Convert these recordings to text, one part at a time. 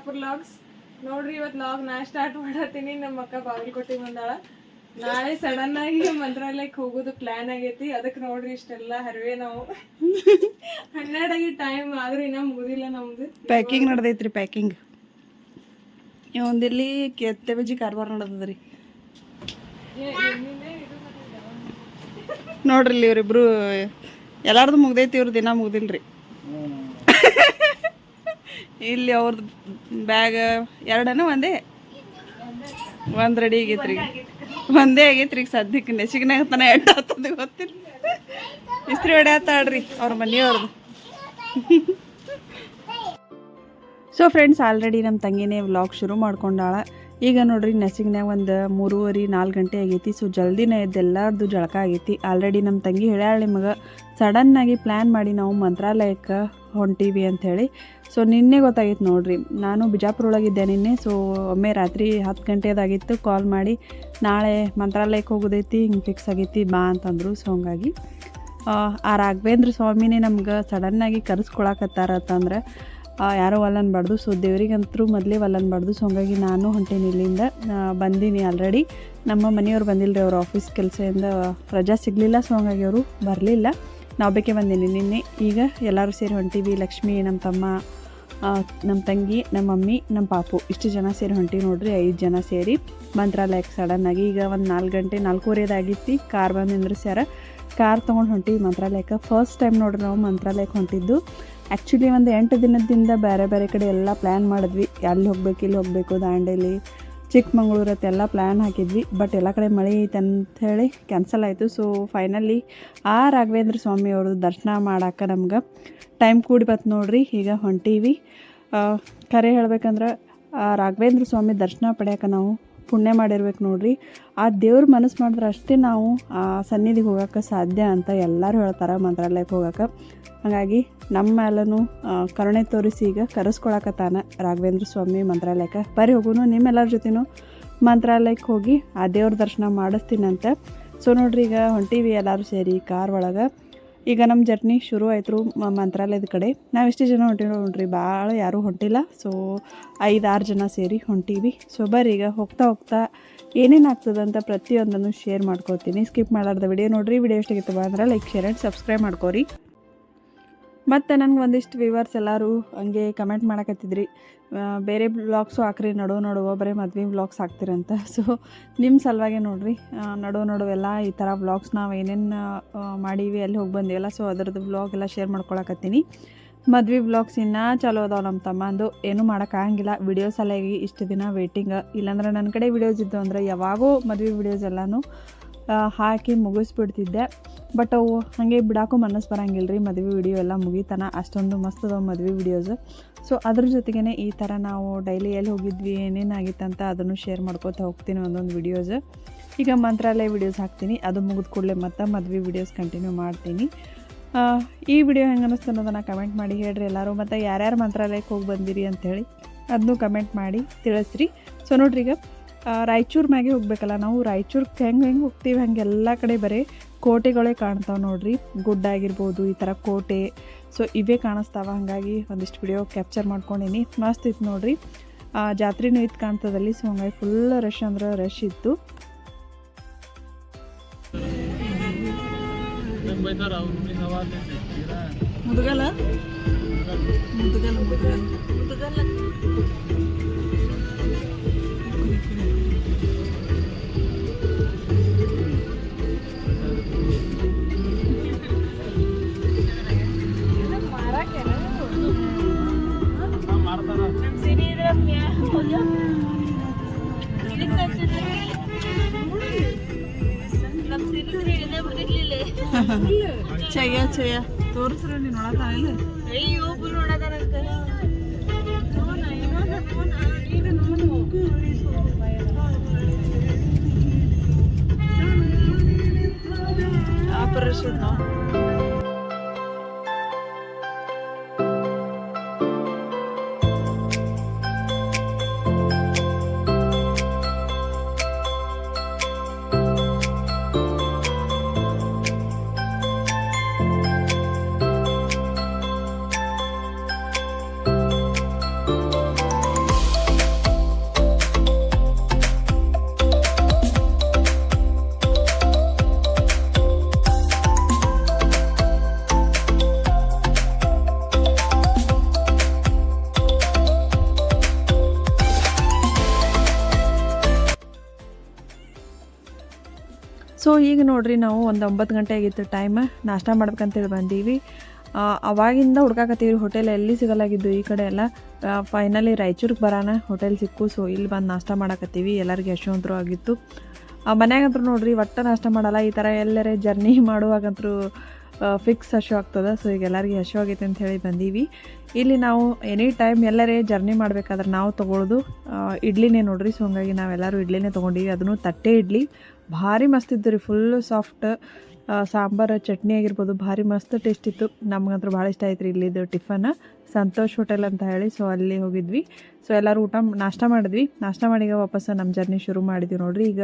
Bijapur logs ನೋಡ್ರಿ ಇವತ್ತು log ನಾ ಸ್ಟಾರ್ಟ್ ಮಾಡತ್ತೀನಿ. ನಮ್ಮ ಅಕ್ಕ ಬಾಗಲಕೋಟೆ ಬಂದಾಳ. ನಾಳೆ ಸಡನ್ ಆಗಿ ಮಂತ್ರಾಲಯಕ್ಕೆ ಹೋಗೋದು ಪ್ಲಾನ್ ಆಗೈತಿ. ಅದಕ್ಕೆ ನೋಡ್ರಿ ಇಷ್ಟೆಲ್ಲ ಹರಿವೆ ನಾವು. ಹನ್ನೆರಡಾಗಿ ಟೈಮ್ ಆದ್ರೂ ಇನ್ನ ಮುಗುದಿಲ್ಲ ನಮ್ದು. ಪ್ಯಾಕಿಂಗ್ ನಡ್ದೈತ್ರಿ ಪ್ಯಾಕಿಂಗ್ ಒಂದಿಲ್ಲಿ ಕೆತ್ತೆ ಬಜ್ಜಿ ಕಾರ್ಬಾರ್ ನಡೆದದ್ರಿ. ನೋಡ್ರಿ ಇಲ್ಲಿ ಇವ್ರಿಬ್ರು ಎಲ್ಲಾರ್ದು ಮುಗ್ದೈತಿ ಇವ್ರ ದಿನ ಮುಗ್ದಿಲ್ರಿ. ಇಲ್ಲಿ ಅವ್ರದ್ದು ಬ್ಯಾಗ್ ಎರಡನೂ ಒಂದೇ ಒಂದು ರೆಡಿ ಆಗೈತ್ರಿ ಒಂದೇ ಆಗೈತ್ರಿ ಈಗ ಸದ್ಯಕ್ಕೆ ನೆಸಿಗ್ನಾಗ ತನ ಎಟ್ಟು ಆಗ್ತದೆ ಗೊತ್ತಿಲ್ಲ. ಇಸ್ತ್ರಿ ಹೊಡ್ಯಾತಾಳ್ರಿ ಅವ್ರ ಮನೆಯವ್ರದ್ದು ಸೊ ಫ್ರೆಂಡ್ಸ್ ಆಲ್ರೆಡಿ ನಮ್ಮ ತಂಗಿನೇ ವ್ಲಾಗ್ ಶುರು ಮಾಡ್ಕೊಂಡಾಳ. ಈಗ ನೋಡ್ರಿ ನೆಸಿಗ್ನ್ಯಾಗ ಒಂದು ಮೂರುವರೆ ನಾಲ್ಕು ಗಂಟೆ ಆಗೈತಿ. ಸೊ ಜಲ್ದಿನೇ ಎದ್ದು ಎಲ್ಲರದು ಜಳಕ ಆಗೈತಿ. ಆಲ್ರೆಡಿ ನಮ್ಮ ತಂಗಿ ಹೇಳ್ಯಾಳ ನಿಮಗೆ ಸಡನ್ನಾಗಿ ಪ್ಲ್ಯಾನ್ ಮಾಡಿ ನಾವು ಮಂತ್ರಾಲಯಕ್ಕೆ ಹೊಂಟೀವಿ ಅಂಥೇಳಿ ಸೊ ನಿನ್ನೆ ಗೊತ್ತಾಗಿತ್ತು ನೋಡ್ರಿ ನಾನು ಬಿಜಾಪುರ ಒಳಗಿದ್ದೆ ನಿನ್ನೆ. ಸೊ ಒಮ್ಮೆ ರಾತ್ರಿ ಹತ್ತು ಗಂಟೆದಾಗಿತ್ತು ಕಾಲ್ ಮಾಡಿ ನಾಳೆ ಮಂತ್ರಾಲಯಕ್ಕೆ ಹೋಗೋದೈತಿ ಹಿಂಗೆ ಫಿಕ್ಸ್ ಆಗೈತಿ ಬಾ ಅಂತಂದರು. ಸೊ ಹಂಗಾಗಿ ಆ, ರಾಘವೇಂದ್ರ ಸ್ವಾಮಿನೇ ನಮ್ಗೆ ಸಡನ್ನಾಗಿ ಕರೆಸ್ಕೊಳಕತ್ತಾರ ಅಂತಂದ್ರೆ ಯಾರೋ ಒಲ್ಲನ್ಬಾರ್ದು ಸೊ ದೇವ್ರಿಗಂತರೂ ಮೊದಲೇ ಒಲ್ಲನ್ಬಾರ್ದು ಸೊ ಹಂಗಾಗಿ ನಾನು ಹೊಂಟೇನಿ ಇಲ್ಲಿಂದ ಬಂದೀನಿ ಆಲ್ರೆಡಿ ನಮ್ಮ ಮನೆಯವ್ರು ಬಂದಿಲ್ಲರಿ ಅವ್ರ ಆಫೀಸ್ ಕೆಲಸದಿಂದ ರಜಾ ಸಿಗಲಿಲ್ಲ ಸೊ ಹಂಗಾಗಿ ಅವರು ಬರಲಿಲ್ಲ. ನಾವು ಬೇಕೇ ಬಂದೀನಿ ನಿನ್ನೆ. ಈಗ ಎಲ್ಲರೂ ಸೇರಿ ಹೊಂಟೀವಿ, ಲಕ್ಷ್ಮಿ ನಮ್ಮ ತಮ್ಮ ನಮ್ಮ ತಂಗಿ ನಮ್ಮ ಮಮ್ಮಿ ನಮ್ಮ ಪಾಪು. ಇಷ್ಟು ಜನ ಸೇರಿ ಹೊಂಟೀವಿ ನೋಡ್ರಿ, ಐದು ಜನ ಸೇರಿ. ಮಂತ್ರಾಲಯಕ್ಕೆ ಸಡನ್ನಾಗಿ ಈಗ ಒಂದು ನಾಲ್ಕು ಗಂಟೆ ನಾಲ್ಕೂವರೆದಾಗಿತ್ತು ಕಾರ್ ಬಂದು ನಿಂದ್ರಿಸ್ಯಾರ. ಕಾರ್ ತೊಗೊಂಡು ಹೊಂಟೀವಿ ಮಂತ್ರಾಲಯಕ್ಕೆ. ಫಸ್ಟ್ ಟೈಮ್ ನೋಡ್ರಿ ನಾವು ಮಂತ್ರಾಲಯಕ್ಕೆ ಹೊಂಟಿದ್ದು. ಆ್ಯಕ್ಚುಲಿ ಒಂದು ಎಂಟು ದಿನದಿಂದ ಬೇರೆ ಬೇರೆ ಕಡೆ ಎಲ್ಲ ಪ್ಲ್ಯಾನ್ ಮಾಡಿದ್ವಿ. ಅಲ್ಲಿ ಹೋಗ್ಬೇಕು, ಇಲ್ಲಿ ಹೋಗಬೇಕು, ದಾಂಡೇಲಿ, ಚಿಕ್ಕಮಂಗ್ಳೂರು ಎಲ್ಲ ಪ್ಲ್ಯಾನ್ ಹಾಕಿದ್ವಿ. ಬಟ್ ಎಲ್ಲ ಕಡೆ ಮಳೆ ಐತೆ ಹೇಳಿ ಕ್ಯಾನ್ಸಲ್ ಆಯಿತು. ಸೊ ಫೈನಲಿ ಆ ರಾಘವೇಂದ್ರ ಸ್ವಾಮಿ ಅವ್ರದ್ದು ದರ್ಶನ ಮಾಡಕ್ಕೆ ನಮ್ಗೆ ಟೈಮ್ ಕೂಡಿ ಬತ್ತು ನೋಡ್ರಿ. ಈಗ ಹೊಂಟೀವಿ. ಕರೆ ಹೇಳ್ಬೇಕಂದ್ರೆ, ಆ ರಾಘವೇಂದ್ರ ಸ್ವಾಮಿ ದರ್ಶನ ಪಡ್ಯಾಕ ನಾವು ಪುಣ್ಯ ಮಾಡಿರ್ಬೇಕು ನೋಡ್ರಿ. ಆ ದೇವ್ರ ಮನಸ್ಸು ಮಾಡಿದ್ರೆ ಅಷ್ಟೇ ನಾವು ಆ ಸನ್ನಿಧಿಗೆ ಹೋಗೋಕೆ ಸಾಧ್ಯ ಅಂತ ಎಲ್ಲರೂ ಹೇಳ್ತಾರೆ ಮಂತ್ರಾಲಯಕ್ಕೆ ಹೋಗೋಕೆ. ಹಾಗಾಗಿ ನಮ್ಮ ಮೇಲೂ ಕರುಣೆ ತೋರಿಸಿ ಈಗ ಕರೆಸ್ಕೊಳಕತ್ತಾನ ರಾಘವೇಂದ್ರ ಸ್ವಾಮಿ ಮಂತ್ರಾಲಯಕ್ಕೆ. ಬರೀ ಹೋಗುನು, ನಿಮ್ಮೆಲ್ಲರ ಜೊತೆನೂ ಮಂತ್ರಾಲಯಕ್ಕೆ ಹೋಗಿ ಆ ದೇವ್ರ ದರ್ಶನ ಮಾಡಿಸ್ತೀನಂತೆ. ಸೊ ನೋಡ್ರಿ ಈಗ ಹೊಂಟೀವಿ ಎಲ್ಲರೂ ಸೇರಿ ಕಾರ್ ಒಳಗೆ ಈಗ ನಮ್ಮ ಜರ್ನಿ ಶುರು ಆಯಿತು ಮಂತ್ರಾಲಯದ ಕಡೆ. ನಾವು ಇಷ್ಟು ಜನ ಹೊಂಟೀವಿ ನೋಡ್ರಿ ಭಾಳ ಯಾರೂ ಹೊಂಟಿಲ್ಲ. ಸೊ ಐದಾರು ಜನ ಸೇರಿ ಹೊಂಟೀವಿ ಸೊ ಬರ್ರಿ ಈಗ ಹೋಗ್ತಾ ಹೋಗ್ತಾ ಏನೇನು ಅಂತ ಪ್ರತಿಯೊಂದನ್ನು ಶೇರ್ ಮಾಡ್ಕೋತೀನಿ. ಸ್ಕಿಪ್ ಮಾಡಾರ್ದ ವಿಡಿಯೋ ನೋಡ್ರಿ ವಿಡಿಯೋ ಬಾ ಅಂದ್ರೆ ಲೈಕ್ ಶೇರ್ ಆ್ಯಂಡ್ ಸಬ್ಸ್ಕ್ರೈಬ್ ಮಾಡ್ಕೋರಿ. ಮತ್ತು ನನಗೆ ಒಂದಿಷ್ಟು ವ್ಯೂವರ್ಸ್ ಎಲ್ಲರೂ ಹಂಗೆ ಕಮೆಂಟ್ ಮಾಡಕತ್ತಿದ್ರಿ. ಬೇರೆ ಬ್ಲಾಗ್ಸು ಹಾಕ್ರಿ, ನಡು ನಡುವ ಬರೀ ಮದ್ವೆ ಬ್ಲಾಗ್ಸ್ ಹಾಕ್ತಿರಂತ. ಸೊ ನಿಮ್ಮ ಸಲುವಾಗಿ ನೋಡಿರಿ ನಡು ನಡುವೆಲ್ಲ ಈ ಥರ ಬ್ಲಾಗ್ಸ್ ನಾವು ಏನೇನು ಮಾಡೀವಿ ಅಲ್ಲಿ ಹೋಗಿ ಬಂದೀವಲ್ಲ ಸೊ ಅದರದ್ದು ಬ್ಲಾಗ್ ಎಲ್ಲ ಶೇರ್ ಮಾಡ್ಕೊಳಕತ್ತೀನಿ. ಮದ್ವೆ ಬ್ಲಾಗ್ಸ್ ಇನ್ನೂ ಚಲೋ ಅದಾವ ನಮ್ಮ ತಮ್ಮಂದು. ಏನೂ ಮಾಡೋಕ್ಕಾಗಂಗಿಲ್ಲ ವಿಡಿಯೋ ಸಲುವಾಗಿ ಇಷ್ಟು ದಿನ ವೇಟಿಂಗ್ ಇಲ್ಲಾಂದ್ರೆ ನನ್ನ ಕಡೆ ವಿಡಿಯೋಸ್ ಇದ್ದು ಅಂದರೆ ಯಾವಾಗೋ ಮದ್ವೆ ವಿಡಿಯೋಸ್ ಎಲ್ಲನೂ ಹಾಕಿ ಮುಗಿಸ್ಬಿಡ್ತಿದ್ದೆ. ಬಟ್ ಅವು ಹಾಗೆ ಬಿಡಾಕು ಮನಸ್ಸು ಬರಂಗಿಲ್ಲ ರೀ ಮದುವೆ ವಿಡಿಯೋ ಎಲ್ಲ ಮುಗಿತಾನ. ಅಷ್ಟೊಂದು ಮಸ್ತ್ ಅದಾವೆ ಮದುವೆ ವಿಡಿಯೋಸ್ ಸೊ ಅದ್ರ ಜೊತೆಗೇ ಈ ಥರ ನಾವು ಡೈಲಿ ಎಲ್ಲಿ ಹೋಗಿದ್ವಿ ಏನೇನಾಗಿತ್ತಂತ ಅದನ್ನು ಶೇರ್ ಮಾಡ್ಕೋತಾ ಹೋಗ್ತೀನಿ ಒಂದೊಂದು ವಿಡಿಯೋಸ್ ಈಗ ಮಂತ್ರಾಲಯ ವಿಡಿಯೋಸ್ ಹಾಕ್ತೀನಿ. ಅದು ಮುಗಿದ ಕೂಡಲೇ ಮತ್ತೆ ಮದುವೆ ವಿಡಿಯೋಸ್ ಕಂಟಿನ್ಯೂ ಮಾಡ್ತೀನಿ. ಈ ವಿಡಿಯೋ ಹೆಂಗೆ ಅನ್ನಿಸ್ತು ಅನ್ನೋದನ್ನು ಕಮೆಂಟ್ ಮಾಡಿ ಹೇಳ್ರಿ ಎಲ್ಲರೂ. ಮತ್ತು ಯಾರ್ಯಾರು ಮಂತ್ರಾಲಯಕ್ಕೆ ಹೋಗಿ ಬಂದಿರಿ ಅಂಥೇಳಿ ಅದನ್ನು ಕಮೆಂಟ್ ಮಾಡಿ ತಿಳಿಸ್ರಿ. ಸೊ ನೋಡ್ರಿ ಈಗ ರಾಯಚೂರು ಮ್ಯಾಗೆ ಹೋಗ್ಬೇಕಲ್ಲ ನಾವು. ರಾಯಚೂರ್ಗೆ ಹೆಂಗೆ ಹೆಂಗೆ ಹೋಗ್ತೀವಿ ಹಂಗೆಲ್ಲ ಕಡೆ ಬರೀ. ಕೋಟೆಗಳೇ ಕಾಣ್ತಾವ ನೋಡ್ರಿ. ಗುಡ್ಡ ಆಗಿರ್ಬೋದು ಈ ಥರ ಕೋಟೆ. ಸೊ ಇವೇ ಕಾಣಿಸ್ತಾವ. ಹಾಗಾಗಿ ಒಂದಿಷ್ಟು ವಿಡಿಯೋ ಕ್ಯಾಪ್ಚರ್ ಮಾಡ್ಕೊಂಡೀನಿ. ಮಸ್ತ್ ಇತ್ತು ನೋಡ್ರಿ. ಆ, ಜಾತ್ರೆನೂ ಇತ್ತು ಕಾಣ್ತದಲ್ಲಿ. ಸೊ ಹಂಗಾಗಿ ಫುಲ್ ರಶ್ ಅಂದ್ರೆ ರಶ್ ಇತ್ತು. ಮುದುಗಲ ಮುದುಗಲ ಮುದುಗಲ ಚಯ್ಯ ಚಯ್ಯ ತೋರಿಸ್ರಿ ನೀನು ನೋಡಕ್ಕಾಗಿಲ್ಲ ಆಪರೇಷನ್ ಸೊ ಈಗ ನೋಡ್ರಿ ನಾವು ಒಂದು ಒಂಬತ್ತು ಗಂಟೆ ಆಗಿತ್ತು ಟೈಮ್ ನಾಷ್ಟ ಮಾಡ್ಬೇಕಂತೇಳಿ ಬಂದೀವಿ. ಅವಾಗಿಂದ ಹುಡ್ಕಾಕತ್ತೀವಿ ಹೋಟೆಲ್ ಎಲ್ಲಿ ಸಿಗಲಾಗಿದ್ದು ಈ ಕಡೆ ಎಲ್ಲ. ಫೈನಲಿ ರಾಯಚೂರಿಗೆ ಬರೋಣ ಹೋಟೆಲ್ ಸಿಕ್ಕು. ಸೊ ಇಲ್ಲಿ ಬಂದು ನಾಷ್ಟ ಮಾಡಕತ್ತೀವಿ. ಎಲ್ಲರಿಗೆ ಯಶವಂತರು ಆಗಿತ್ತು. ಆ, ಮನ್ಯಾಗಂತೂ ನೋಡ್ರಿ ಒಟ್ಟು ನಾಷ್ಟ ಮಾಡಲ್ಲ. ಈ ಥರ ಎಲ್ಲರೇ ಜರ್ನಿ ಮಾಡುವಾಗಂತೂ ಫಿಕ್ಸ್ ಹಶು ಆಗ್ತದೆ. ಸೊ ಈಗ ಎಲ್ಲರಿಗೆ ಹಶು ಆಗೈತೆ ಅಂತ ಹೇಳಿ ಬಂದೀವಿ. ಇಲ್ಲಿ ನಾವು ಎನಿ ಟೈಮ್ ಎಲ್ಲರೇ ಜರ್ನಿ ಮಾಡಬೇಕಾದ್ರೆ ನಾವು ತೊಗೊಳ್ಳೋದು ಇಡ್ಲಿನೇ ನೋಡ್ರಿ. ಸೊ ಹಂಗಾಗಿ ನಾವೆಲ್ಲರೂ ಇಡ್ಲಿನೇ ತೊಗೊಂಡೀವಿ. ಅದನ್ನು ತಟ್ಟೆ ಇಡ್ಲಿ. ಭಾರಿ ಮಸ್ತ್ ಇತ್ತು ರೀ ಫುಲ್ಲು ಸಾಫ್ಟ್ ಸಾಂಬಾರು, ಚಟ್ನಿ ಆಗಿರ್ಬೋದು, ಭಾರಿ ಮಸ್ತ್ ಟೇಸ್ಟ್ ಇತ್ತು. ನಮಗಂತೂ ಭಾಳ ಇಷ್ಟ ಆಯ್ತು ರೀ ಇಲ್ಲಿದ್ದು ಟಿಫನ್ ಸಂತೋಷ್ ಹೋಟೆಲ್ ಅಂತ ಹೇಳಿ ಸೊ ಅಲ್ಲಿ ಹೋಗಿದ್ವಿ. ಸೊ ಎಲ್ಲರೂ ಊಟ ನಾಷ್ಟ ಮಾಡಿದ್ವಿ. ನಾಷ್ಟ ಮಾಡಿ ಈಗ ವಾಪಸ್ ನಮ್ಮ ಜರ್ನಿ ಶುರು ಮಾಡಿದ್ವಿ ನೋಡಿರಿ. ಈಗ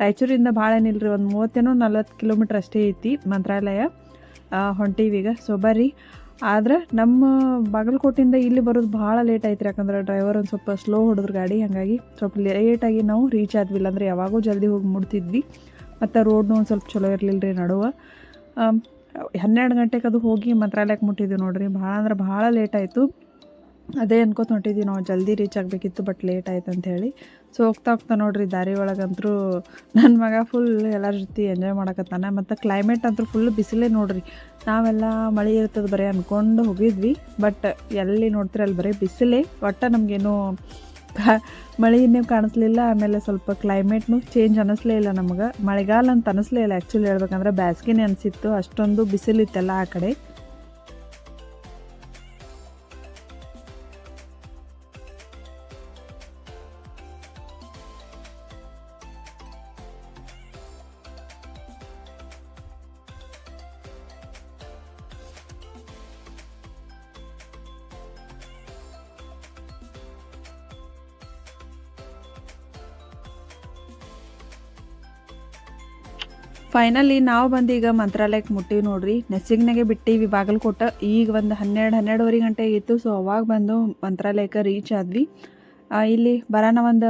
ರಾಯಚೂರಿಂದ ಭಾಳ ಏನಿಲ್ಲ ರೀ ಒಂದು ಮೂವತ್ತೇನೋ ನಲ್ವತ್ತು ಕಿಲೋಮೀಟ್ರ್ ಅಷ್ಟೇ ಐತಿ ಮಂತ್ರಾಲಯ ಹೊಂಟೀವಿ ಈಗ. ಸೊ ಬರ್ರಿ ಆದ್ರೆ ನಮ್ಮ ಬಾಗಲಕೋಟಿಂದ ಇಲ್ಲಿ ಬರೋದು ಭಾಳ ಲೇಟ್ ಆಯ್ತು ಯಾಕಂದ್ರೆ ಡ್ರೈವರ್ ಒಂದು ಸ್ವಲ್ಪ ಸ್ಲೋ ಹೊಡೆದ್ರು ಗಾಡಿ, ಹಾಗಾಗಿ ಸ್ವಲ್ಪ ಲೇಟಾಗಿ ನಾವು ರೀಚ್ ಆದ್ವಿ ಅಂದರೆ ಯಾವಾಗೂ ಜಲ್ದಿ ಹೋಗಿ ಮುಡ್ತಿದ್ವಿ ಮತ್ತು ರೋಡ್ನು ಒಂದು ಸ್ವಲ್ಪ ಚಲೋ ಇರಲಿಲ್ಲ ರೀ ನಡುವೆ ಹನ್ನೆರಡು ಗಂಟೆಗೆ ಅದು ಹೋಗಿ ಮಂತ್ರಾಲಯಕ್ಕೆ ಮುಟ್ಟಿದ್ವಿ ನೋಡಿರಿ, ಭಾಳ ಅಂದ್ರೆ ಭಾಳ ಲೇಟ್ ಆಯಿತು. ಅದೇ ಅನ್ಕೋತ ಹೊಂಟಿದ್ವಿ, ನಾವು ಜಲ್ದಿ ರೀಚ್ ಆಗಬೇಕಿತ್ತು ಬಟ್ ಲೇಟ್ ಆಯ್ತು ಅಂತ ಹೇಳಿ. ಸೊ ಹೋಗ್ತಾ ಹೋಗ್ತಾ ನೋಡ್ರಿ, ದಾರಿ ಒಳಗಂತೂ ನನ್ನ ಮಗ ಫುಲ್ ಎಲ್ಲರ ಜೊತೆ ಎಂಜಾಯ್ ಮಾಡಕತ್ತಾನೆ. ಮತ್ತು ಕ್ಲೈಮೇಟ್ ಅಂತೂ ಫುಲ್ ಬಿಸಿಲೇ ನೋಡ್ರಿ. ನಾವೆಲ್ಲ ಮಳೆ ಇರ್ತದೆ ಬರೀ ಅಂದ್ಕೊಂಡು ಹೋಗಿದ್ವಿ ಬಟ್ ಎಲ್ಲಿ ನೋಡ್ತೀರ ಅಲ್ಲಿ ಬರೀ ಬಿಸಿಲೇ. ಒಟ್ಟು ನಮಗೇನು ಮಳೆಯನ್ನೇ ಕಾಣಿಸ್ಲಿಲ್ಲ, ಆಮೇಲೆ ಸ್ವಲ್ಪ ಕ್ಲೈಮೇಟ್ನು ಚೇಂಜ್ ಅನ್ನಿಸ್ಲೇ ಇಲ್ಲ ನಮಗೆ. ಮಳೆಗಾಲ ಅಂತ ಅನ್ನಿಸ್ಲೇ ಇಲ್ಲ ಆ್ಯಕ್ಚುಲಿ ಹೇಳ್ಬೇಕಂದ್ರೆ ಬ್ಯಾಸ್ಗೆನೇ ಅನಿಸಿತ್ತು. ಅಷ್ಟೊಂದು ಬಿಸಿಲಿತ್ತೆಲ್ಲ ಆ ಕಡೆ. ಫೈನಲಿ ನಾವು ಬಂದು ಈಗ ಮಂತ್ರಾಲಯಕ್ಕೆ ಮುಟ್ಟಿವಿ ನೋಡ್ರಿ. ನೆಸಿಗ್ನಾಗೆ ಬಿಟ್ಟಿವಿ ಬಾಗಲಕೋಟೆ ಈಗ ಒಂದು ಹನ್ನೆರಡು, ಹನ್ನೆರಡುವರೆ ಗಂಟೆ ಇತ್ತು ಸೊ ಅವಾಗ ಬಂದು ಮಂತ್ರಾಲಯಕ್ಕೆ ರೀಚ್ ಆದ್ವಿ. ಇಲ್ಲಿ ಬರೋಣ ಒಂದು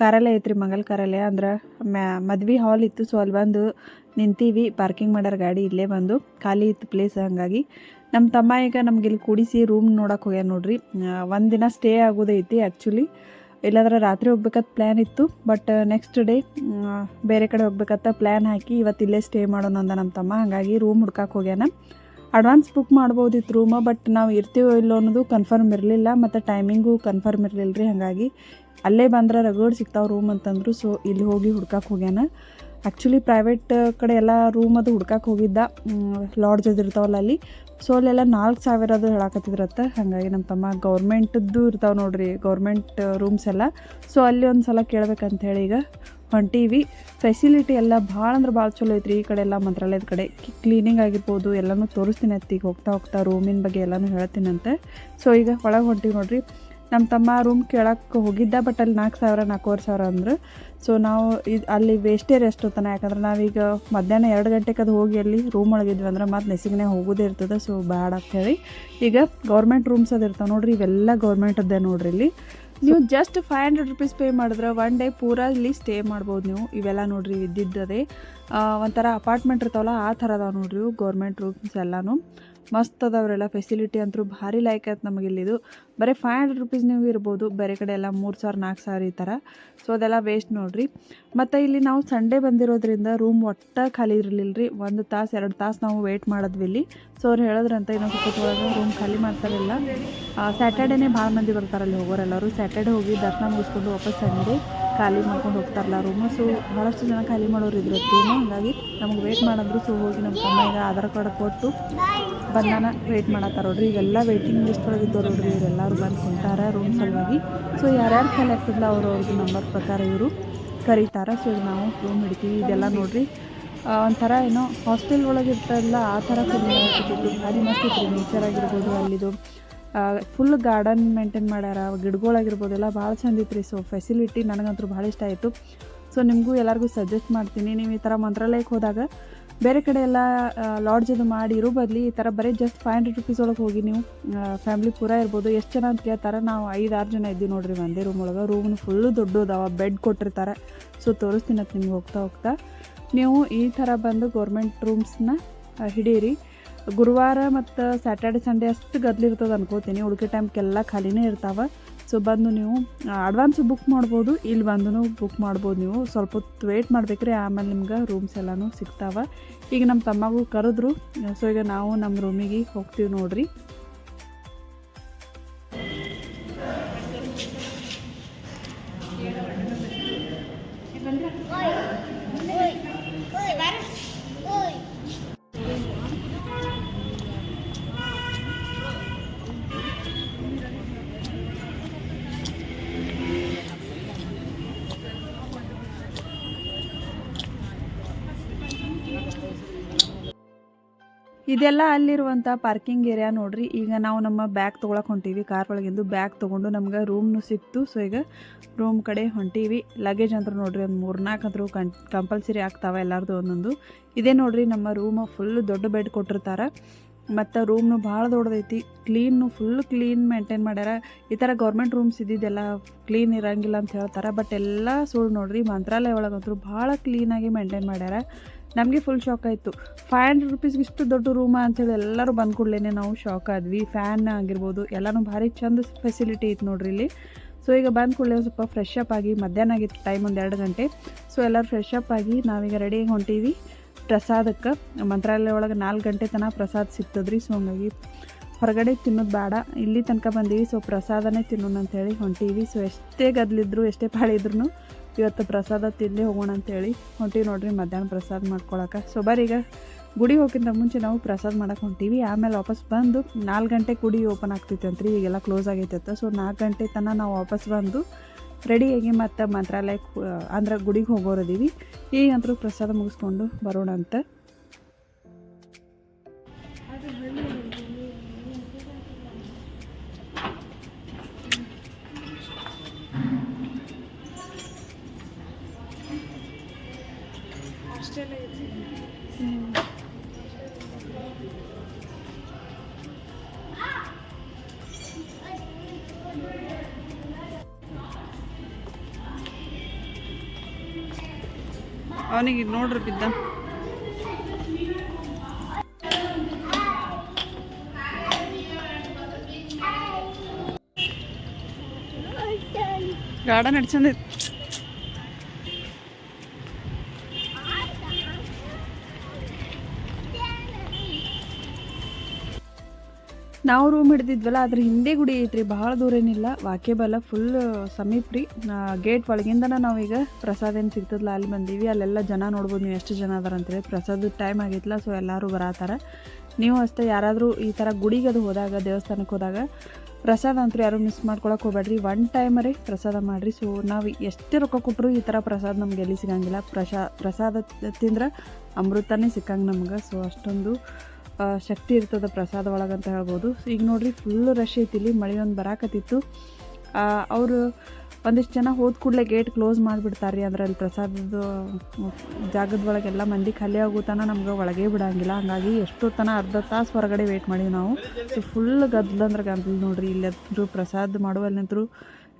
ಕಾರ್ಯಾಲಯ ಐತ್ರಿ, ಮಂಗಲ್ ಕಾರ್ಯಾಲಯ. ಅಂದ್ರೆ ಮ್ಯಾ, ಮದ್ವೆ ಹಾಲ್ ಇತ್ತು. ಸೊ ಅಲ್ಲಿ ಬಂದು ನಿಂತೀವಿ. ಪಾರ್ಕಿಂಗ್ ಮಾಡ್ಯಾರ ಗಾಡಿ ಇಲ್ಲೇ ಬಂದು. ಖಾಲಿ ಇತ್ತು ಪ್ಲೇಸ್ ಹಂಗಾಗಿ. ನಮ್ಮ ತಮ್ಮ ಈಗ ನಮ್ಗೆ ಇಲ್ಲಿ ಕೂಡಿಸಿ ರೂಮ್ ನೋಡೋಕೆ ಹೋಗ್ಯಾರ ನೋಡ್ರಿ. ಒಂದು ದಿನ ಸ್ಟೇ ಆಗೋದೈತಿ ಆ್ಯಕ್ಚುಲಿ ಇಲ್ಲಾಂದ್ರೆ ರಾತ್ರಿ ಹೋಗ್ಬೇಕಂತ ಪ್ಲ್ಯಾನ್ ಇತ್ತು ಬಟ್ ನೆಕ್ಸ್ಟ್ ಡೇ ಬೇರೆ ಕಡೆ ಹೋಗ್ಬೇಕಂತ ಪ್ಲ್ಯಾನ್ ಹಾಕಿ ಇವತ್ತು ಇಲ್ಲೇ ಸ್ಟೇ ಮಾಡೋಣ ಅಂದ ನಮ್ಮ ತಮ್ಮ. ಹಾಗಾಗಿ ರೂಮ್ ಹುಡ್ಕಕ್ಕೆ ಹೋಗ್ಯಾನ. ಅಡ್ವಾನ್ಸ್ ಬುಕ್ ಮಾಡ್ಬೋದಿತ್ತು ರೂಮ ಬಟ್ ನಾವು ಇರ್ತೀವೋ ಇಲ್ಲೋ ಅನ್ನೋದು ಕನ್ಫರ್ಮ್ ಇರಲಿಲ್ಲ, ಮತ್ತು ಟೈಮಿಂಗು ಕನ್ಫರ್ಮ್ ಇರಲಿಲ್ಲ ರೀ ಹಾಗಾಗಿ ಅಲ್ಲೇ ಬಂದ್ರೆ ರಗಡ್ ಸಿಗ್ತಾವೆ ರೂಮ್ ಅಂತಂದ್ರು ಸೊ ಇಲ್ಲಿ ಹೋಗಿ ಹುಡ್ಕಕ್ಕೆ ಹೋಗ್ಯಾನ. ಆ್ಯಕ್ಚುಲಿ ಪ್ರೈವೇಟ್ ಕಡೆ ಎಲ್ಲ ರೂಮ್ ಅದು ಹುಡ್ಕಕ್ಕೆ ಹೋಗಿದ್ದ ಲಾಡ್ಜ್ ಅದು ಇರ್ತಾವಲ್ಲ ಅಲ್ಲಿ. ಸೊ ಅಲ್ಲೆಲ್ಲ ನಾಲ್ಕು ಸಾವಿರ ಅದು ಹೇಳಕತ್ತಿದ್ರತ್ತ. ಹಾಗಾಗಿ ನಮ್ಮ ತಮ್ಮ ಗೌರ್ಮೆಂಟದ್ದು ಇರ್ತಾವೆ ನೋಡ್ರಿ, ಗೌರ್ಮೆಂಟ್ ರೂಮ್ಸ್ ಎಲ್ಲ. ಸೊ ಅಲ್ಲಿ ಒಂದು ಸಲ ಕೇಳ್ಬೇಕಂತ ಹೇಳಿ ಈಗ ಹೊಂಟೀವಿ. ಫೆಸಿಲಿಟಿ ಎಲ್ಲ ಭಾಳ ಅಂದ್ರೆ ಭಾಳ ಚಲೋ ಐತ್ರಿ. ಈ ಕಡೆ ಎಲ್ಲ ಮಂತ್ರಾಲಯದ ಕಡೆ ಕ್ಲೀನಿಂಗ್ ಆಗಿರ್ಬೋದು, ಎಲ್ಲನೂ ತೋರಿಸ್ತೀನಿ ಅತ್ತಿಗೆ. ಹೋಗ್ತಾ ಹೋಗ್ತಾ ರೂಮಿನ ಬಗ್ಗೆ ಎಲ್ಲನೂ ಹೇಳ್ತೀನಂತೆ ಸೊ ಈಗ ಒಳಗೆ ಹೊಂಟೀವಿ ನೋಡ್ರಿ. ನಮ್ಮ ತಮ್ಮ ರೂಮ್ ಕೇಳಕ್ಕೆ ಹೋಗಿದ್ದ ಬಟ್ ಅಲ್ಲಿ ನಾಲ್ಕು ಸಾವಿರ, ನಾಲ್ಕೂವರೆ ಸಾವಿರ ಅಂದ್ರೆ. ಸೊ ನಾವು ಇದು, ಅಲ್ಲಿ ವೇಸ್ಟೇ ರೆಸ್ಟ್ ಹೋಗ್ತಾನ ಯಾಕಂದ್ರೆ ನಾವೀಗ ಮಧ್ಯಾಹ್ನ ಎರಡು ಗಂಟೆಗೆ ಅದು ಹೋಗಿ ಅಲ್ಲಿ ರೂಮ್ ಒಳಗಿದ್ವಿ ಅಂದ್ರೆ ಮತ್ತೆ ನೆಸಿಗ್ನೆ ಹೋಗೋದೇ ಇರ್ತದೆ ಸೊ ಬ್ಯಾಡ ಅಂತ ಹೇಳಿ ಈಗ ಗೌರ್ಮೆಂಟ್ ರೂಮ್ಸ್ ಅದು ಇರ್ತಾವೆ ನೋಡ್ರಿ, ಇವೆಲ್ಲ ಗೌರ್ಮೆಂಟದ್ದೇ ನೋಡ್ರಿ ಇಲ್ಲಿ. ನೀವು just five hundred rupees pay ಮಾಡಿದ್ರೆ ಒನ್ ಡೇ ಪೂರ ಇಲ್ಲಿ ಸ್ಟೇ ಮಾಡ್ಬೋದು ನೀವು. ಇವೆಲ್ಲ ನೋಡ್ರಿ, ಇದ್ದಿದ್ದದೇ. ಒಂಥರ ಅಪಾರ್ಟ್ಮೆಂಟ್ ಇರ್ತಾವಲ್ಲ, ಆ ಥರ ಅದಾವೆ ನೋಡ್ರಿ ಗೌರ್ಮೆಂಟ್ ರೂಮ್ಸ್ ಎಲ್ಲನೂ. ಮಸ್ತ್ ಅದಾವ್ರೆಲ್ಲ ಫೆಸಿಲಿಟಿ ಅಂತೂ ಭಾರಿ ಲೈಕ್ ಆಯ್ತು ನಮಗೆ ಇಲ್ಲಿದು ಬರೀ ಫೈವ್ ಹಂಡ್ರೆಡ್ ರುಪೀಸ್ ನೀವು ಇರ್ಬೋದು, ಬೇರೆ ಕಡೆ ಎಲ್ಲ ಮೂರು ಸಾವಿರ, ನಾಲ್ಕು ಸಾವಿರ ಈ ಥರ. ಸೊ ಅದೆಲ್ಲ ವೇಸ್ಟ್ ನೋಡ್ರಿ. ಮತ್ತು ಇಲ್ಲಿ ನಾವು ಸಂಡೇ ಬಂದಿರೋದ್ರಿಂದ ರೂಮ್ ಒಟ್ಟ ಖಾಲಿ ಇರಲಿಲ್ಲ ರೀ ಒಂದು ತಾಸು, ಎರಡು ತಾಸು ನಾವು ವೆಯ್ಟ್ ಮಾಡಿದ್ವಿ ಇಲ್ಲಿ. ಸೊ ಅವ್ರು ಹೇಳಿದ್ರಂತ ಇನ್ನೊಂದು ಸ್ವಲ್ಪ ರೂಮ್ ಖಾಲಿ ಮಾಡ್ತಾರಲ್ಲ. ಸ್ಯಾಟರ್ಡೇನೇ ಭಾಳ ಮಂದಿ ಬರ್ತಾರಲ್ಲಿ ಹೋಗೋರೆಲ್ಲರೂ. ಸ್ಯಾಟರ್ಡೆ ಹೋಗಿ ದರ್ಶನ ಮುಗಿಸ್ಕೊಂಡು ವಾಪಸ್ ಸಂಡೇ ಖಾಲಿ ಮಾಡ್ಕೊಂಡು ಹೋಗ್ತಾರಲ್ಲ ರೂಮು ಸೊ ಭಾಳಷ್ಟು ಜನ ಖಾಲಿ ಮಾಡೋರು ಇದ್ರು ರೂಮು ಹಾಗಾಗಿ ನಮ್ಗೆ ವೆಯ್ಟ್ ಮಾಡಿದ್ರು. ಸೊ ಹೋಗಿ ನಮ್ಮ ತಮ್ಮ ಆಧಾರ್ ಕಾರ್ಡ್ ಕೊಟ್ಟು ಬಂದಾನ ವೆಯ್ಟ್ ಮಾಡತ್ತಾರ ನೋಡ್ರಿ. ಈಗೆಲ್ಲ ವೆಯ್ಟಿಂಗ್ ಲಿಸ್ಟ್ ಒಳಗೆ ಇದ್ದವ್ರು ನೋಡ್ರಿ, ಇವರೆಲ್ಲರೂ ಬಂದು ಕುಂತಾರ ರೂಮ್ ಸಲುವಾಗಿ. ಸೊ ಯಾರ್ಯಾರು ಖಾಲಿ ಆಗ್ತದಲ್ಲ ಅವರು ಅವ್ರದ್ದು ನಂಬರ್ ಪ್ರಕಾರ ಇವರು ಕರೀತಾರೆ. ಸೊ ನಾವು ರೂಮ್ ಹಿಡಿತೀವಿ. ಇದೆಲ್ಲ ನೋಡ್ರಿ. ಒಂಥರ ಏನೋ ಹಾಸ್ಟೆಲ್ ಒಳಗೆ ಇರ್ತಾರಲ್ಲ ಆ ಥರ ಫೀಲ್ ಆಗ್ತಿತ್ತು ಭಾರಿ ಮಸ್ತ್ ಇತ್ತು ನೇಚರ್ ಆಗಿರ್ಬೋದು ಅಲ್ಲಿದು. ಫುಲ್ ಗಾರ್ಡನ್ ಮೇಂಟೈನ್ ಮಾಡ್ಯಾರ ಗಿಡಗಳಾಗಿರ್ಬೋದು ಎಲ್ಲ ಭಾಳ ಚಂದ ಇತ್ತು ರೀ ಸೊ ಫೆಸಿಲಿಟಿ ನನಗಂತೂ ಭಾಳ ಇಷ್ಟ ಆಯಿತು. ಸೊ ನಿಮಗೂ ಎಲ್ಲರಿಗೂ ಸಜೆಸ್ಟ್ ಮಾಡ್ತೀನಿ. ನೀವು ಈ ಥರ ಮಂತ್ರಾಲಯಕ್ಕೆ ಹೋದಾಗ ಬೇರೆ ಕಡೆ ಎಲ್ಲ ಲಾಡ್ಜ್ ಅದು ಮಾಡಿ ಇರೋ ಬದಲಿ ಈ ಥರ ಬರೀ ಜಸ್ಟ್ ಫೈವ್ ಹಂಡ್ರೆಡ್ ರುಪೀಸ್ ಒಳಗೆ ಹೋಗಿ ನೀವು ಫ್ಯಾಮ್ಲಿ ಪೂರ ಇರ್ಬೋದು. ಎಷ್ಟು ಜನ ಅಂತ ಕೇಳ್ತಾರೆ, ನಾವು ಐದು, ಆರು ಜನ ಇದ್ದೀವಿ ನೋಡ್ರಿ ಒಂದೇ ರೂಮ್ ಒಳಗೆ. ರೂಮ್ನು ಫುಲ್ಲು ದೊಡ್ಡ ಅದಾವ ಬೆಡ್ ಕೊಟ್ಟಿರ್ತಾರೆ. ಸೊ ತೋರಿಸ್ತೀನಿ ಅದು ನಿಮ್ಗೆ ಹೋಗ್ತಾ ಹೋಗ್ತಾ. ನೀವು ಈ ಥರ ಬಂದು ಗೌರ್ಮೆಂಟ್ ರೂಮ್ಸ್ನ ಹಿಡೀರಿ. ಗುರುವಾರ ಮತ್ತು ಸ್ಯಾಟರ್ಡೆ ಸಂಡೇ ಅಷ್ಟು ಗದ್ಲಿರ್ತದೆ ಅನ್ಕೋತೀನಿ. ಉಳ್ಕೆ ಟೈಮ್ಗೆಲ್ಲ ಖಾಲಿನೇ ಇರ್ತಾವೆ. ಸೊ ಬಂದು ನೀವು ಅಡ್ವಾನ್ಸ್ ಬುಕ್ ಮಾಡ್ಬೋದು. ಇಲ್ಲಿ ಬಂದು ಬುಕ್ ಮಾಡ್ಬೋದು ನೀವು. ಸ್ವಲ್ಪ ಹೊತ್ತು ವೆಯ್ಟ್ ಮಾಡ್ಬೇಕ್ರಿ. ಆಮೇಲೆ ನಿಮ್ಗೆ ರೂಮ್ಸ್ ಎಲ್ಲನೂ ಸಿಗ್ತಾವೆ. ಈಗ ನಮ್ಮ ತಮ್ಮಗೂ ಕರೆದ್ರು. ಸೊ ಈಗ ನಾವು ನಮ್ಮ ರೂಮಿಗೆ ಹೋಗ್ತೀವಿ ನೋಡ್ರಿ. ಇದೆಲ್ಲ ಅಲ್ಲಿರುವಂಥ ಪಾರ್ಕಿಂಗ್ ಏರಿಯಾ ನೋಡ್ರಿ. ಈಗ ನಾವು ನಮ್ಮ ಬ್ಯಾಗ್ ತೊಗೊಳಕ್ಕೆ ಹೊಂಟೀವಿ. ಕಾರ್ ಒಳಗಿಂದು ಬ್ಯಾಗ್ ತೊಗೊಂಡು ನಮ್ಗೆ ರೂಮ್ನು ಸಿಕ್ತು. ಸೊ ಈಗ ರೂಮ್ ಕಡೆ ಹೊಂಟೀವಿ. ಲಗೇಜ್ ಅಂತ ನೋಡ್ರಿ ಒಂದು ಮೂರ್ನಾಲ್ಕು ನಾಲ್ಕ ಕಂ ಕಂಪಲ್ಸರಿ ಆಗ್ತಾವೆ ಎಲ್ಲರದು ಒಂದೊಂದು. ಇದೇ ನೋಡ್ರಿ ನಮ್ಮ ರೂಮ್ ಫುಲ್ ದೊಡ್ಡ ಬೆಡ್ ಕೊಟ್ಟಿರ್ತಾರೆ. ಮತ್ತು ರೂಮ್ನು ಭಾಳ ದೊಡ್ಡದೈತಿ. ಕ್ಲೀನು ಫುಲ್ ಕ್ಲೀನ್ ಮೇಂಟೈನ್ ಮಾಡ್ಯಾರ. ಈ ಥರ ಗೌರ್ಮೆಂಟ್ ರೂಮ್ಸ್ ಇದ್ದಿದ್ದೆಲ್ಲ ಕ್ಲೀನ್ ಇರಂಗಿಲ್ಲ ಅಂತ ಹೇಳ್ತಾರೆ. ಬಟ್ ಎಲ್ಲ ಸುಳ್ಳು ನೋಡ್ರಿ, ಮಂತ್ರಾಲಯ ಒಳಗಂತೂ ಭಾಳ ಕ್ಲೀನಾಗಿ ಮೇಂಟೈನ್ ಮಾಡ್ಯಾರ. ನಮಗೆ ಫುಲ್ ಶಾಕ್ ಆಯಿತು. ಫೈವ್ ಹಂಡ್ರೆಡ್ ರುಪೀಸ್ಗೆ ಇಷ್ಟು ದೊಡ್ಡ ರೂಮ ಅಂತೇಳಿ ಎಲ್ಲರೂ ಬಂದ ಕೂಡಲೇ ನಾವು ಶಾಕ್ ಆದ್ವಿ. ಫ್ಯಾನ್ ಆಗಿರ್ಬೋದು, ಎಲ್ಲನೂ ಭಾರಿ ಚಂದ ಫೆಸಿಲಿಟಿ ಇತ್ತು ನೋಡ್ರಿ ಇಲ್ಲಿ. ಸೊ ಈಗ ಬಂದ ಕೂಡಲೇ ಸ್ವಲ್ಪ ಫ್ರೆಶ್ ಅಪ್ ಆಗಿ ಮಧ್ಯಾಹ್ನ ಆಗಿತ್ತು ಟೈಮ್ ಒಂದು ಎರಡು ಗಂಟೆ. ಸೊ ಎಲ್ಲರೂ ಫ್ರೆಶ್ ಅಪ್ ಆಗಿ ನಾವೀಗ ರೆಡಿ ಹೊಂಟೀವಿ. ಪ್ರಸಾದಕ್ಕೆ, ಮಂತ್ರಾಲಯ ಒಳಗೆ ನಾಲ್ಕು ಗಂಟೆ ತನಕ ಪ್ರಸಾದ ಸಿಗ್ತದ್ರಿ. ಸೊ ಹಂಗಾಗಿ ಹೊರಗಡೆ ತಿನ್ನೋದು ಬೇಡ. ಇಲ್ಲಿ ತನಕ ಬಂದೀವಿ. ಸೊ ಪ್ರಸಾದನೇ ತಿನ್ನೋಣ ಅಂತೇಳಿ ಹೊಂಟೀವಿ. ಸೊ ಎಷ್ಟೇ ಗದ್ಲಿದ್ರು, ಎಷ್ಟೇ ಪಾಳಿದ್ರು ಇವತ್ತು ಪ್ರಸಾದ ತಿಂದು ಹೋಗೋಣ ಅಂತೇಳಿ. ಹೊಂಟೀವಿ ನೋಡ್ರಿ, ಮಧ್ಯಾಹ್ನ ಪ್ರಸಾದ ಮಾಡ್ಕೊಳಕ್ಕೆ ಸೊ ಬರ್ರಿ ಈಗ ಗುಡಿ ಹೋಗಿಂತ ಮುಂಚೆ ನಾವು ಪ್ರಸಾದ ಮಾಡಕ್ಕೆ ಹೊಂಟೀವಿ. ಆಮೇಲೆ ವಾಪಸ್ ಬಂದು ನಾಲ್ಕು ಗಂಟೆ ಗುಡಿ ಓಪನ್ ಆಗ್ತಿತ್ತು ರೀ ಈಗೆಲ್ಲ ಕ್ಲೋಸ್ ಆಗೈತೆ ಸೊ ನಾಲ್ಕು ಗಂಟೆ ತನಕ ನಾವು ವಾಪಸ್ ಬಂದು ರೆಡಿಯಾಗಿ ಮತ್ತೆ ಮಂತ್ರಾಲಯಕ್ಕೆ ಅಂದ್ರೆ ಗುಡಿಗೆ ಹೋಗೋರದೀವಿ ಈಗಂತರೂ ಪ್ರಸಾದ ಮುಗಿಸ್ಕೊಂಡು ಬರೋಣ ಅಂತ ಅವನಿಗೆ ನೋಡ್ರಿ ಬಿದ್ದ. ಗಾರ್ಡನ್ ಎಷ್ಟು ನಾವು ರೂಮ್ ಹಿಡ್ದಿದ್ವಲ್ಲ, ಅದ್ರ ಹಿಂದೆ ಗುಡಿ ಐತ್ರಿ ಭಾಳ ದೂರ ಏನಿಲ್ಲ. ವಾಕೇಬಲ್ಲ ಫುಲ್ ಸಮೀಪ ರೀ. ಗೇಟ್ ಒಳಗಿಂದನ ನಾವೀಗ ಪ್ರಸಾದ ಏನು ಸಿಗ್ತದಲ್ಲ ಅಲ್ಲಿ ಬಂದೀವಿ. ಅಲ್ಲೆಲ್ಲ ಜನ ನೋಡ್ಬೋದು, ನೀವು ಎಷ್ಟು ಜನ ಅದಾರ ಅಂತೇಳಿ. ಪ್ರಸಾದದ ಟೈಮ್ ಆಗಿತ್ತಲ್ಲ ಸೊ ಎಲ್ಲರೂ ಬರತ್ತಾರ ನೀವು ಅಷ್ಟೇ, ಯಾರಾದರೂ ಈ ಥರ ಗುಡಿಗೆ ಅದು ಹೋದಾಗ ದೇವಸ್ಥಾನಕ್ಕೆ ಹೋದಾಗ, ಪ್ರಸಾದ ಅಂತೂ ಯಾರು ಮಿಸ್ ಮಾಡ್ಕೊಳಕ್ಕೆ ಹೋಗ್ಬೇಡ್ರಿ. ಒನ್ ಟೈಮರೇ ಪ್ರಸಾದ ಮಾಡಿರಿ. ಸೊ ನಾವು ಎಷ್ಟು ರೊಕ್ಕ ಕೊಟ್ಟರು ಈ ಥರ ಪ್ರಸಾದ ನಮ್ಗೆ ಎಲ್ಲಿ ಸಿಗಂಗಿಲ್ಲ. ಪ್ರಸಾ ಪ್ರಸಾದ ತಿಂದ್ರೆ ಅಮೃತನೇ ಸಿಕ್ಕಂಗೆ ನಮ್ಗೆ. ಸೊ ಅಷ್ಟೊಂದು ಶಕ್ತಿ ಇರ್ತದೆ ಪ್ರಸಾದ ಒಳಗೆ ಅಂತ ಹೇಳ್ಬೋದು. ಈಗ ನೋಡ್ರಿ ಫುಲ್ ರಶ್ ಐತಿ ಇಲ್ಲಿ, ಮಳೆ ಒಂದು ಬರಾಕತ್ತಿತ್ತು. ಅವರು ಒಂದಿಷ್ಟು ಜನ ಹೋದ ಕೂಡಲೇ ಗೇಟ್ ಕ್ಲೋಸ್ ಮಾಡಿಬಿಡ್ತಾರೆ ಅಂದ್ರೆ ಅಲ್ಲಿ ಪ್ರಸಾದದ ಜಾಗದ ಒಳಗೆಲ್ಲ ಮಂದಿ ಖಾಲಿ ಆಗೋ ನಮ್ಗೆ ಒಳಗೆ ಬಿಡಂಗಿಲ್ಲ. ಹಂಗಾಗಿ ಎಷ್ಟೋ ತನ ಅರ್ಧ ತಾಸು ಹೊರಗಡೆ ವೇಟ್ ಮಾಡೀವಿ ನಾವು. ಸೊ ಫುಲ್ ಗದ್ದಲ ಅಂದ್ರೆ ಗದ್ದಲ ನೋಡ್ರಿ ಇಲ್ಲಂತರೂ ಪ್ರಸಾದ ಮಾಡುವಲ್ಲಂತರೂ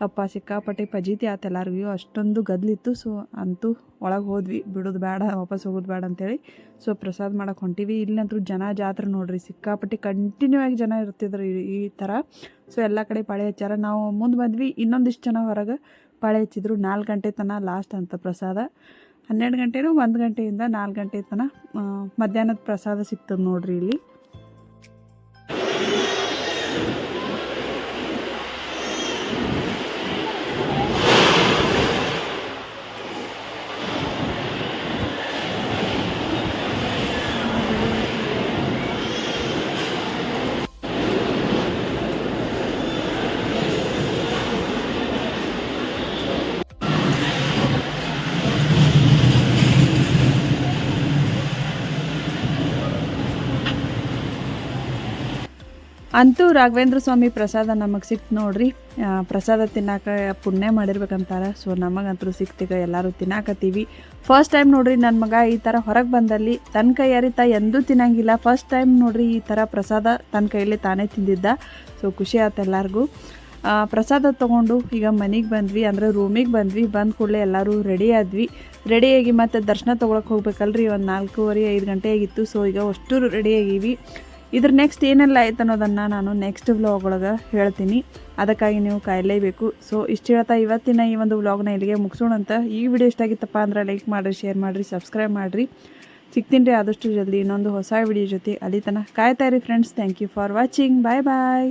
ಅಪ್ಪ, ಸಿಕ್ಕಾಪಟ್ಟೆ ಪಜೀತಿ ಆತ ಎಲ್ಲರಿಗೂ. ಅಷ್ಟೊಂದು ಗದ್ಲಿತ್ತು. ಸೊ ಅಂತೂ ಒಳಗೆ ಹೋದ್ವಿ. ಬಿಡೋದು ಬೇಡ, ವಾಪಸ್ ಹೋಗೋದು ಬೇಡ ಅಂತೇಳಿ. ಸೊ ಪ್ರಸಾದ ಮಾಡಕ್ಕೆ ಹೊಂಟೀವಿ. ಇಲ್ಲಂತೂ ಜನ ಜಾತ್ರೆ ನೋಡ್ರಿ. ಸಿಕ್ಕಾಪಟ್ಟೆ ಕಂಟಿನ್ಯೂ ಆಗಿ ಜನ ಇರ್ತಿದ್ರು ಈ- ಥರ ಸೊ ಎಲ್ಲ ಕಡೆ ಪಾಳೆ ಹಚ್ಚಾರ ನಾವು ಮುಂದೆ ಬಂದ್ವಿ. ಇನ್ನೊಂದಿಷ್ಟು ಜನ ಹೊರಗೆ ಪಾಳೆ ಹಚ್ಚಿದ್ರು. ನಾಲ್ಕು ಗಂಟೆ ತನಕ ಲಾಸ್ಟ್ ಅಂತ ಪ್ರಸಾದ. ಹನ್ನೆರಡು ಗಂಟೆನೂ ಒಂದು ಗಂಟೆಯಿಂದ ನಾಲ್ಕು ಗಂಟೆ ತನಕ ಮಧ್ಯಾಹ್ನದ ಪ್ರಸಾದ ಸಿಗ್ತದೆ ನೋಡ್ರಿ ಇಲ್ಲಿ. ಅಂತೂ ರಾಘವೇಂದ್ರ ಸ್ವಾಮಿ ಪ್ರಸಾದ ನಮಗೆ ಸಿಕ್ತು ನೋಡ್ರಿ. ಪ್ರಸಾದ ತಿನ್ನಾಕ ಪುಣ್ಯ ಮಾಡಿರ್ಬೇಕಂತಾರೆ. ಸೊ ನಮಗಂತೂ ಸಿಕ್ತೀಗ ಎಲ್ಲರೂ ತಿನ್ನಾಕತ್ತೀವಿ. ಫಸ್ಟ್ ಟೈಮ್ ನೋಡ್ರಿ ನನ್ನ ಮಗ ಈ ಥರ ಹೊರಗೆ ಬಂದಲ್ಲಿ ತನ್ನ ಕೈಯಾರಿತ ಎಂದೂ ತಿನ್ನಂಗಿಲ್ಲ. ಫಸ್ಟ್ ಟೈಮ್ ನೋಡ್ರಿ ಈ ಥರ ಪ್ರಸಾದ ತನ್ನ ಕೈಯಲ್ಲಿ ತಾನೇ ತಿಂದಿದ್ದ. ಸೊ ಖುಷಿ ಆಯ್ತು ಎಲ್ಲರಿಗೂ. ಪ್ರಸಾದ ತೊಗೊಂಡು ಈಗ ಮನೆಗೆ ಬಂದ್ವಿ. ಅಂದರೆ ರೂಮಿಗೆ ಬಂದ್ವಿ. ಬಂದ ಕೂಡಲೇ ಎಲ್ಲರೂ ರೆಡಿ ಆದ್ವಿ. ರೆಡಿಯಾಗಿ ಮತ್ತೆ ದರ್ಶನ ತೊಗೊಳಕ್ಕೆ ಹೋಗ್ಬೇಕಲ್ರಿ. ಒಂದು ನಾಲ್ಕೂವರೆ, ಐದು ಗಂಟೆ ಆಗಿತ್ತು. ಸೊ ಈಗ ಅಷ್ಟು ರೆಡಿ ಆಗೀವಿ. ಇದ್ರ ನೆಕ್ಸ್ಟ್ ಏನೆಲ್ಲ ಆಯ್ತು ಅನ್ನೋದನ್ನು ನಾನು ನೆಕ್ಸ್ಟ್ ವ್ಲಾಗ್ ಒಳಗೆ ಹೇಳ್ತೀನಿ. ಅದಕ್ಕಾಗಿ ನೀವು ಕಾಯಲೇಬೇಕು. ಸೊ ಇಷ್ಟು ಹೇಳ್ತಾ ಇವತ್ತಿನ ಈ ಒಂದು ವ್ಲಾಗ್ನ ಇಲ್ಲಿಗೆ ಮುಗಿಸೋಣ ಅಂತ. ಈ ವಿಡಿಯೋ ಇಷ್ಟ ಆಗಿತ್ತಪ್ಪ ಅಂದ್ರೆ ಲೈಕ್ ಮಾಡಿರಿ ಶೇರ್ ಮಾಡಿರಿ ಸಬ್ಸ್ಕ್ರೈಬ್ ಮಾಡಿರಿ. ಸಿಗ್ತೀನಿ ರೀ ಆದಷ್ಟು ಜಲ್ದಿ ಇನ್ನೊಂದು ಹೊಸ ವಿಡಿಯೋ ಜೊತೆ ಅಲ್ಲಿ ತನಕ ಕಾಯ್ತಾ ಇರಿ friends thank you for watching bye bye